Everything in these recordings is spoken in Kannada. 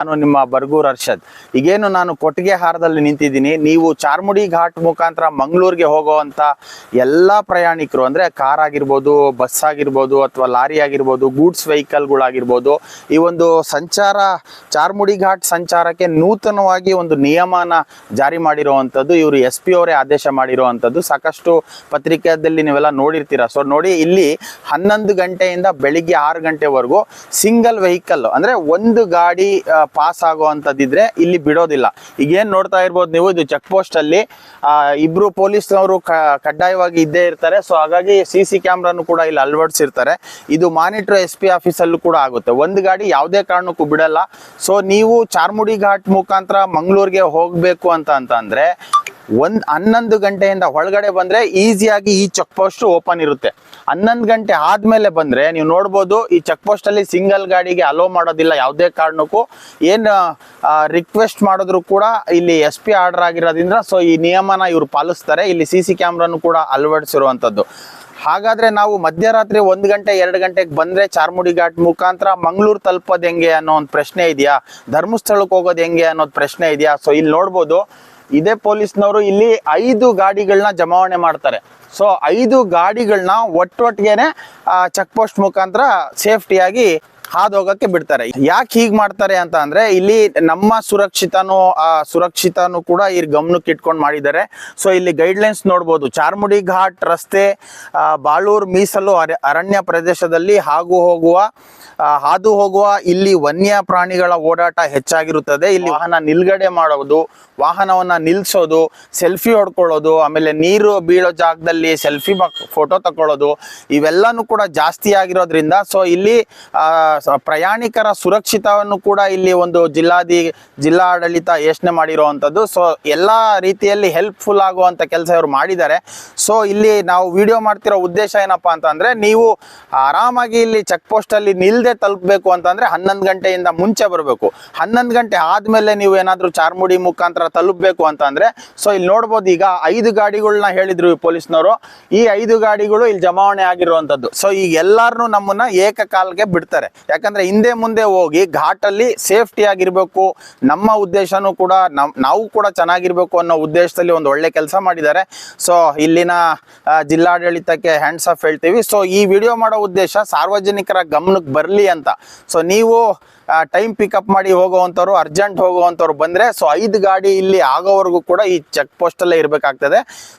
ನಾನು ನಿಮ್ಮ ಬರ್ಗೂರ್ ಅರ್ಷದ್. ಈಗೇನು ನಾನು ಕೊಟ್ಟಿಗೆ ಹಾರದಲ್ಲಿ ನಿಂತಿದ್ದೀನಿ. ನೀವು ಚಾರ್ಮುಡಿ ಘಾಟ್ ಮುಖಾಂತರ ಮಂಗಳೂರಿಗೆ ಹೋಗುವಂತ ಎಲ್ಲ ಪ್ರಯಾಣಿಕರು, ಅಂದ್ರೆ ಕಾರ್ ಆಗಿರ್ಬೋದು ಬಸ್ ಆಗಿರ್ಬೋದು, ಅಥವಾ ಲಾರಿ ಆಗಿರ್ಬೋದು, ಗೂಡ್ಸ್ ವೆಹಿಕಲ್ಗಳಾಗಿರ್ಬೋದು, ಈ ಒಂದು ಸಂಚಾರ, ಚಾರ್ಮುಡಿ ಘಾಟ್ ಸಂಚಾರಕ್ಕೆ ನೂತನವಾಗಿ ಒಂದು ನಿಯಮನ ಜಾರಿ ಮಾಡಿರುವಂಥದ್ದು, ಇವರು ಎಸ್ ಪಿ ಅವರೇ ಆದೇಶ ಮಾಡಿರುವಂಥದ್ದು. ಸಾಕಷ್ಟು ಪತ್ರಿಕೆಯಲ್ಲಿ ನೀವೆಲ್ಲ ನೋಡಿರ್ತೀರ. ಸೊ ನೋಡಿ, ಇಲ್ಲಿ ಹನ್ನೊಂದು ಗಂಟೆಯಿಂದ ಬೆಳಿಗ್ಗೆ ಆರು ಗಂಟೆವರೆಗೂ ಸಿಂಗಲ್ ವೆಹಿಕಲ್ ಅಂದ್ರೆ ಒಂದು ಗಾಡಿ ಪಾಸ್ ಆಗುವಂಥದ್ದಿದ್ರೆ ಇಲ್ಲಿ ಬಿಡೋದಿಲ್ಲ. ಈಗೇನು ನೋಡ್ತಾ ಇರ್ಬೋದು ನೀವು, ಇದು ಚೆಕ್ ಪೋಸ್ಟ್ ಅಲ್ಲಿ ಇಬ್ರು ಪೊಲೀಸ್ನವರು ಕಡ್ಡಾಯವಾಗಿ ಇದ್ದೇ ಇರ್ತಾರೆ. ಸೊ ಹಾಗಾಗಿ ಸಿ ಸಿ ಕ್ಯಾಮ್ರಾನು ಕೂಡ ಇಲ್ಲಿ ಅಳವಡಿಸಿರ್ತಾರೆ. ಇದು ಮಾನಿಟರ್ ಎಸ್ ಪಿ ಆಫೀಸಲ್ಲೂ ಕೂಡ ಆಗುತ್ತೆ. ಒಂದು ಗಾಡಿ ಯಾವುದೇ ಕಾರಣಕ್ಕೂ ಬಿಡಲ್ಲ. ಸೊ ನೀವು ಚಾರ್ಮುಡಿ ಘಾಟ್ ಮುಖಾಂತರ ಮಂಗಳೂರಿಗೆ ಹೋಗಬೇಕು ಅಂತ ಅಂತ ಅಂದ್ರೆ ಒಂದ್ ಹನ್ನೊಂದು ಗಂಟೆಯಿಂದ ಒಳಗಡೆ ಬಂದ್ರೆ ಈಸಿಯಾಗಿ ಈ ಚೆಕ್ ಪೋಸ್ಟ್ ಓಪನ್ ಇರುತ್ತೆ. ಹನ್ನೊಂದು ಗಂಟೆ ಆದ್ಮೇಲೆ ಬಂದ್ರೆ ನೀವು ನೋಡ್ಬೋದು ಈ ಚೆಕ್ ಪೋಸ್ಟ್ ಅಲ್ಲಿ ಸಿಂಗಲ್ ಗಾಡಿಗೆ ಅಲೋ ಮಾಡೋದಿಲ್ಲ ಯಾವುದೇ ಕಾರಣಕ್ಕೂ. ಏನು ರಿಕ್ವೆಸ್ಟ್ ಮಾಡಿದ್ರು ಕೂಡ ಇಲ್ಲಿ ಎಸ್ ಪಿ ಆರ್ಡರ್ ಆಗಿರೋದ್ರಿಂದ ಸೊ ಈ ನಿಯಮನ ಇವ್ರು ಪಾಲಿಸ್ತಾರೆ. ಇಲ್ಲಿ ಸಿ ಸಿ ಕ್ಯಾಮ್ರಾನು ಕೂಡ ಅಳವಡಿಸಿರುವಂಥದ್ದು ಹಾಗಾದ್ರೆ ನಾವು ಮಧ್ಯರಾತ್ರಿ ಒಂದು ಗಂಟೆ, ಎರಡು ಗಂಟೆಗೆ ಬಂದ್ರೆ ಚಾರ್ಮುಡಿ ಘಾಟ್ ಮುಖಾಂತರ ಮಂಗಳೂರು ತಲುಪೋದು ಹೆಂಗೆ ಅನ್ನೋ ಒಂದು ಪ್ರಶ್ನೆ ಇದೆಯಾ? ಧರ್ಮಸ್ಥಳಕ್ಕೆ ಹೋಗೋದು ಹೆಂಗೆ ಅನ್ನೋದು ಪ್ರಶ್ನೆ ಇದೆಯಾ? ಸೊ ಇಲ್ಲಿ ನೋಡ್ಬೋದು. ಇದೇ ಪೊಲೀಸ್ನವರು ಇಲ್ಲಿ ಐದು ಗಾಡಿಗಳನ್ನ ಜಮಾವಣೆ ಮಾಡ್ತಾರೆ. ಸೊ ಐದು ಗಾಡಿಗಳನ್ನ ಒಟ್ಟೊಟ್ಟಿಗೆನೆ ಚೆಕ್ ಪೋಸ್ಟ್ ಮುಖಾಂತರ ಸೇಫ್ಟಿಯಾಗಿ ಹಾದು ಹೋಗಕ್ಕೆ ಬಿಡ್ತಾರೆ. ಯಾಕೆ ಹೀಗ್ ಮಾಡ್ತಾರೆ ಅಂತ ಅಂದ್ರೆ ಇಲ್ಲಿ ನಮ್ಮ ಸುರಕ್ಷಿತನೂ, ಆ ಸುರಕ್ಷಿತನು ಕೂಡ ಈ ಗಮನಕ್ಕೆ ಇಟ್ಕೊಂಡು ಮಾಡಿದ್ದಾರೆ. ಸೊ ಇಲ್ಲಿ ಗೈಡ್ಲೈನ್ಸ್ ನೋಡ್ಬೋದು. ಚಾರ್ಮುಡಿ ಘಾಟ್ ರಸ್ತೆ ಬಾಳೂರ್ ಮೀಸಲು ಅರ- ಅರಣ್ಯ ಪ್ರದೇಶದಲ್ಲಿ ಹಾಗು ಹೋಗುವ ಹಾದು ಹೋಗುವ ಇಲ್ಲಿ ವನ್ಯ ಪ್ರಾಣಿಗಳ ಓಡಾಟ ಹೆಚ್ಚಾಗಿರುತ್ತದೆ. ಇಲ್ಲಿ ವಾಹನ ನಿಲ್ಗಡೆ ಮಾಡೋದು, ವಾಹನವನ್ನ ನಿಲ್ಸೋದು, ಸೆಲ್ಫಿ ಹೊಡ್ಕೊಳ್ಳೋದು, ಆಮೇಲೆ ನೀರು ಬೀಳೋ ಜಾಗದಲ್ಲಿ ಸೆಲ್ಫಿ ಫೋಟೋ ತಕೊಳ್ಳೋದು ಇವೆಲ್ಲನೂ ಕೂಡ ಜಾಸ್ತಿ ಆಗಿರೋದ್ರಿಂದ ಸೊ ಇಲ್ಲಿ ಪ್ರಯಾಣಿಕರ ಸುರಕ್ಷಿತವನ್ನು ಕೂಡ ಇಲ್ಲಿ ಒಂದು ಜಿಲ್ಲಾಧಿ ಜಿಲ್ಲಾಡಳಿತ ಯೋಚನೆ ಮಾಡಿರುವಂಥದ್ದು. ಸೊ, ಎಲ್ಲ ರೀತಿಯಲ್ಲಿ ಹೆಲ್ಪ್ಫುಲ್ ಆಗುವಂಥ ಕೆಲಸ ಇವರು ಮಾಡಿದ್ದಾರೆ. ಸೊ, ಇಲ್ಲಿ ನಾವು ವಿಡಿಯೋ ಮಾಡ್ತಿರೋ ಉದ್ದೇಶ ಏನಪ್ಪ ಅಂತಂದರೆ, ನೀವು ಆರಾಮಾಗಿ ಇಲ್ಲಿ ಚೆಕ್ ಪೋಸ್ಟಲ್ಲಿ ನಿಲ್ಲದೆ ತಲುಪಬೇಕು ಅಂತಂದರೆ ಹನ್ನೊಂದು ಗಂಟೆಯಿಂದ ಮುಂಚೆ ಬರಬೇಕು. ಹನ್ನೊಂದು ಗಂಟೆ ಆದಮೇಲೆ ನೀವು ಏನಾದರೂ ಚಾರ್ಮುಡಿ ಮುಖಾಂತರ ತಲುಪಬೇಕು ಅಂತಂದರೆ, ಸೊ, ಇಲ್ಲಿ ನೋಡ್ಬೋದು ಈಗ ಐದು ಗಾಡಿಗಳನ್ನ ಹೇಳಿದ್ರು ಈ ಪೊಲೀಸ್ನವರು. ಈ ಐದು ಗಾಡಿಗಳು ಇಲ್ಲಿ ಜಮಾವಣೆ ಆಗಿರುವಂಥದ್ದು. ಸೊ, ಈಗ ಎಲ್ಲರೂ ನಮ್ಮನ್ನು ಏಕಕಾಲಕ್ಕೆ ಬಿಡ್ತಾರೆ. ಯಾಕಂದ್ರೆ ಹಿಂದೆ ಮುಂದೆ ಹೋಗಿ ಘಾಟಲ್ಲಿ ಸೇಫ್ಟಿ ಆಗಿರ್ಬೇಕು, ನಮ್ಮ ಉದ್ದೇಶನೂ ಕೂಡ ನಾವು ಕೂಡ ಚೆನ್ನಾಗಿರ್ಬೇಕು ಅನ್ನೋ ಉದ್ದೇಶದಲ್ಲಿ ಒಂದು ಒಳ್ಳೆ ಕೆಲಸ ಮಾಡಿದ್ದಾರೆ. ಸೊ ಇಲ್ಲಿನ ಜಿಲ್ಲಾಡಳಿತಕ್ಕೆ ಹ್ಯಾಂಡ್ಸ್ ಆಫ್ ಹೇಳ್ತೀವಿ. ಸೊ ಈ ವಿಡಿಯೋ ಮಾಡೋ ಉದ್ದೇಶ ಸಾರ್ವಜನಿಕರ ಗಮನಕ್ಕೆ ಬರಲಿ ಅಂತ. ಸೊ ನೀವು ಟೈಮ್ ಪಿಕಪ್ ಮಾಡಿ ಹೋಗುವಂಥವ್ರು ಅರ್ಜೆಂಟ್ ಹೋಗುವಂಥವ್ರು ಬಂದರೆ ಸೊ ಐದು ಗಾಡಿ ಇಲ್ಲಿ ಆಗೋವರೆಗೂ ಕೂಡ ಈ ಚೆಕ್ ಪೋಸ್ಟಲ್ಲೇ ಇರಬೇಕಾಗ್ತದೆ.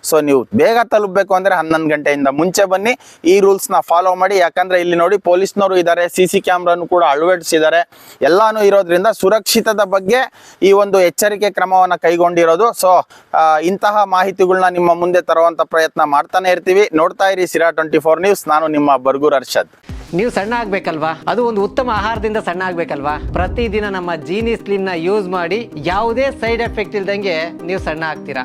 ಸೊ ನೀವು ಬೇಗ ತಲುಪಬೇಕು ಅಂದರೆ ಹನ್ನೊಂದು ಗಂಟೆಯಿಂದ ಮುಂಚೆ ಬನ್ನಿ. ಈ ರೂಲ್ಸ್ನ ಫಾಲೋ ಮಾಡಿ. ಯಾಕಂದರೆ ಇಲ್ಲಿ ನೋಡಿ ಪೊಲೀಸ್ನವರು ಇದ್ದಾರೆ ಸಿ ಸಿ ಕ್ಯಾಮ್ರಾನು ಕೂಡ ಅಳವಡಿಸಿದ್ದಾರೆ. ಎಲ್ಲಾನು ಇರೋದ್ರಿಂದ ಸುರಕ್ಷಿತದ ಬಗ್ಗೆ ಈ ಒಂದು ಎಚ್ಚರಿಕೆ ಕ್ರಮವನ್ನು ಕೈಗೊಂಡಿರೋದು. ಸೊ ಇಂತಹ ಮಾಹಿತಿಗಳನ್ನ ನಿಮ್ಮ ಮುಂದೆ ತರುವಂತ ಪ್ರಯತ್ನ ಮಾಡ್ತಾನೆ ಇರ್ತೀವಿ. ನೋಡ್ತಾ ಇರಿ ಸಿರಾ ಟ್ವೆಂಟಿ ಫೋರ್ ನ್ಯೂಸ್. ನಾನು ನಿಮ್ಮ ಬರ್ಗೂರ್ ಅರ್ಷದ್. ನೀವು ಸಣ್ಣ ಆಗ್ಬೇಕಲ್ವಾ? ಅದು ಒಂದು ಉತ್ತಮ ಆಹಾರದಿಂದ ಸಣ್ಣ ಆಗ್ಬೇಕಲ್ವಾ? ಪ್ರತಿದಿನ ನಮ್ಮ ಜೀನಿ ಸ್ಲಿಮ್ನ ಯೂಸ್ ಮಾಡಿ ಯಾವುದೇ ಸೈಡ್ ಎಫೆಕ್ಟ್ ಇಲ್ದಂಗೆ ನೀವು ಸಣ್ಣ ಆಗ್ತೀರಾ?